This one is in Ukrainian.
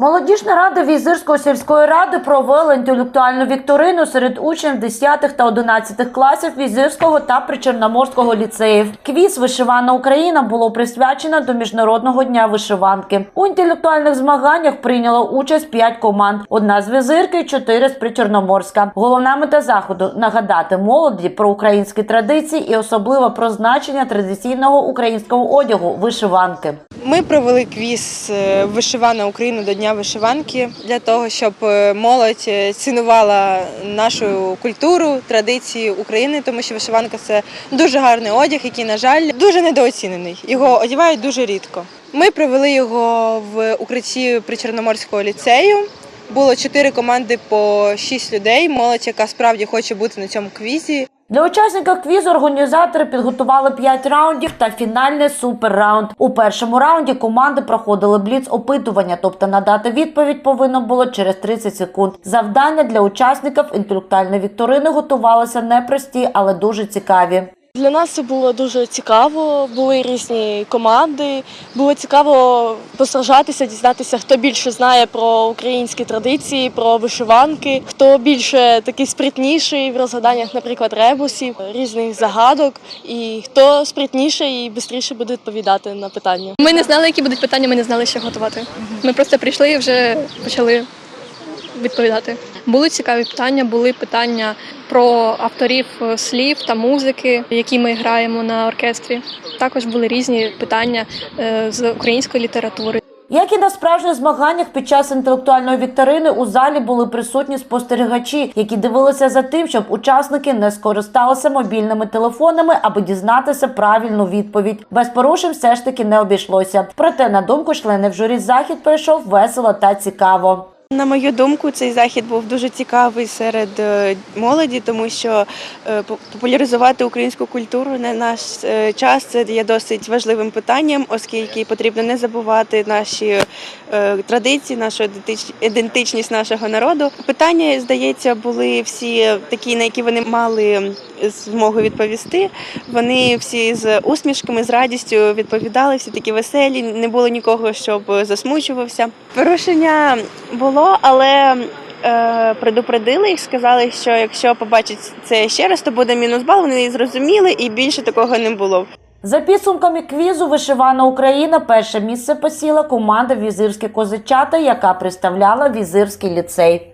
Молодіжна рада Візирської сільської ради провела інтелектуальну вікторину серед учнів 10 та 11 класів Візирського та Причорноморського ліцеїв. Квіз Вишивана Україна було присвячено до Міжнародного дня вишиванки. У інтелектуальних змаганнях прийняло участь 5 команд: одна з Візирки, чотири з Причорноморська. Головна мета заходу нагадати молоді про українські традиції і особливо про значення традиційного українського одягу вишиванки. Ми провели квіз е, Вишивана Україна до Дня вишиванки для того, щоб е, молодь е, цінувала нашу культуру, традиції України, тому що вишиванка це дуже гарний одяг, який, на жаль, дуже недооцінений. Його одягають дуже рідко. Ми провели його в укритті Причорноморського ліцею. Було чотири команди по шість людей. Молодь, яка справді хоче бути на цьому квізі. Для учасників квізу організатори підготували 5 раундів та фінальний суперраунд. У першому раунді команди проходили бліц опитування, тобто надати відповідь повинно було через 30 секунд. Завдання для учасників інтелектуальної вікторини готувалися непрості, але дуже цікаві. Для нас це було дуже цікаво. Були різні команди. Було цікаво посражатися, дізнатися, хто більше знає про українські традиції, про вишиванки, хто більше такий спритніший в розгаданнях, наприклад, ребусів, різних загадок, і хто спритніший і швидше буде відповідати на питання. Ми не знали, які будуть питання, ми не знали, що готувати. Ми просто прийшли і вже почали відповідати. Були цікаві питання, були питання про авторів е, слів та музики, які ми граємо на оркестрі. Також були різні питання е, з української літератури. Як і на справжніх змаганнях під час інтелектуальної вікторини у залі були присутні спостерігачі, які дивилися за тим, щоб учасники не скористалися мобільними телефонами, аби дізнатися правильну відповідь. Без порушень все ж таки не обійшлося. Проте, на думку членів журі, захід пройшов весело та цікаво. На мою думку, цей захід був дуже цікавий серед е, молоді, тому що е, популяризувати українську культуру на наш е, час це є досить важливим питанням, оскільки потрібно не забувати наші традиції, нашу ідентичність нашого народу. Питання, здається, були всі такі, на які вони мали змогу відповісти. Вони всі з усмішками, з радістю відповідали, всі такі веселі, не було нікого, щоб засмучувався. Порушення було, але е, предупредили їх, сказали, що якщо побачать це ще раз, то буде мінус бал. Вони зрозуміли, і більше такого не було. За підсумками квізу Вишивана Україна перше місце посіла команда Візирські козачата, яка представляла Візирський ліцей.